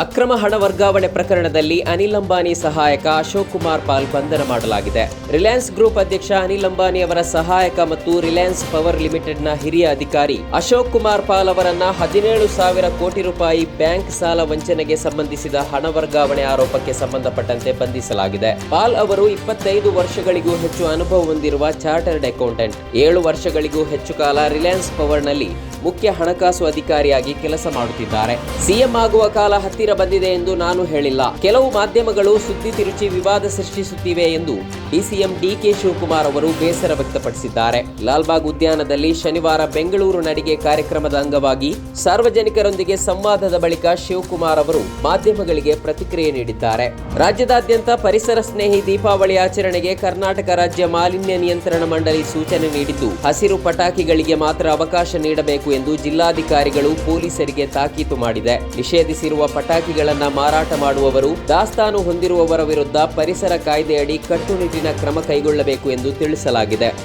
ಅಕ್ರಮ ಹಣ ವರ್ಗಾವಣೆ ಪ್ರಕರಣದಲ್ಲಿ ಅನಿಲ್ ಅಂಬಾನಿ ಸಹಾಯಕ ಅಶೋಕ್ ಕುಮಾರ್ ಪಾಲ್ ಬಂಧನ ಮಾಡಲಾಗಿದೆ. ರಿಲಯನ್ಸ್ ಗ್ರೂಪ್ ಅಧ್ಯಕ್ಷ ಅನಿಲ್ ಅಂಬಾನಿ ಅವರ ಸಹಾಯಕ ಮತ್ತು ರಿಲಯನ್ಸ್ ಪವರ್ ಲಿಮಿಟೆಡ್ನ ಹಿರಿಯ ಅಧಿಕಾರಿ ಅಶೋಕ್ ಕುಮಾರ್ ಪಾಲ್ ಅವರನ್ನ ಹದಿನೇಳು ಸಾವಿರ ಕೋಟಿ ರೂಪಾಯಿ ಬ್ಯಾಂಕ್ ಸಾಲ ವಂಚನೆಗೆ ಸಂಬಂಧಿಸಿದ ಹಣ ವರ್ಗಾವಣೆ ಆರೋಪಕ್ಕೆ ಸಂಬಂಧಪಟ್ಟಂತೆ ಬಂಧಿಸಲಾಗಿದೆ. ಪಾಲ್ ಅವರು ಇಪ್ಪತ್ತೈದು ವರ್ಷಗಳಿಗೂ ಹೆಚ್ಚು ಅನುಭವ ಹೊಂದಿರುವ ಚಾರ್ಟರ್ಡ್ ಅಕೌಂಟೆಂಟ್. ಏಳು ವರ್ಷಗಳಿಗೂ ಹೆಚ್ಚು ಕಾಲ ರಿಲಯನ್ಸ್ ಪವರ್ನಲ್ಲಿ ಮುಖ್ಯ ಹಣಕಾಸು ಅಧಿಕಾರಿಯಾಗಿ ಕೆಲಸ ಮಾಡುತ್ತಿದ್ದಾರೆ. ಸಿಎಂ ಆಗುವ ಕಾಲ ಹತ್ತಿರ ಬಂದಿದೆ ಎಂದು ನಾನು ಹೇಳಿಲ್ಲ. ಕೆಲವು ಮಾಧ್ಯಮಗಳು ಸುದ್ದಿ ತಿರುಚಿ ವಿವಾದ ಸೃಷ್ಟಿಸುತ್ತಿವೆ ಎಂದು ಡಿಸಿಎಂ ಡಿಕೆ ಶಿವಕುಮಾರ್ ಅವರು ಬೇಸರ ವ್ಯಕ್ತಪಡಿಸಿದ್ದಾರೆ. ಲಾಲ್ಬಾಗ್ ಉದ್ಯಾನದಲ್ಲಿ ಶನಿವಾರ ಬೆಂಗಳೂರು ನಡಿಗೆ ಕಾರ್ಯಕ್ರಮದ ಅಂಗವಾಗಿ ಸಾರ್ವಜನಿಕರೊಂದಿಗೆ ಸಂವಾದದ ಬಳಿಕ ಶಿವಕುಮಾರ್ ಅವರು ಮಾಧ್ಯಮಗಳಿಗೆ ಪ್ರತಿಕ್ರಿಯೆ ನೀಡಿದ್ದಾರೆ. ರಾಜ್ಯದಾದ್ಯಂತ ಪರಿಸರ ಸ್ನೇಹಿ ದೀಪಾವಳಿ ಆಚರಣೆಗೆ ಕರ್ನಾಟಕ ರಾಜ್ಯ ಮಾಲಿನ್ಯ ನಿಯಂತ್ರಣ ಮಂಡಳಿ ಸೂಚನೆ ನೀಡಿದ್ದು, ಹಸಿರು ಪಟಾಕಿಗಳಿಗೆ ಮಾತ್ರ ಅವಕಾಶ ನೀಡಬೇಕು ಎಂದು ಜಿಲ್ಲಾಧಿಕಾರಿಗಳು ಪೊಲೀಸರಿಗೆ ತಾಕೀತು ಮಾಡಿದೆ. ನಿಷೇಧಿಸಿರುವ ಪಟಾಕಿಗಳನ್ನ ಮಾರಾಟ ಮಾಡುವವರು ದಾಸ್ತಾನು ಹೊಂದಿರುವವರ ವಿರುದ್ಧ ಪರಿಸರ ಕಾಯ್ದೆಯಡಿ ಕಟ್ಟುನಿಟ್ಟಿನ ಕ್ರಮ ಕೈಗೊಳ್ಳಬೇಕು ಎಂದು ತಿಳಿಸಲಾಗಿದೆ.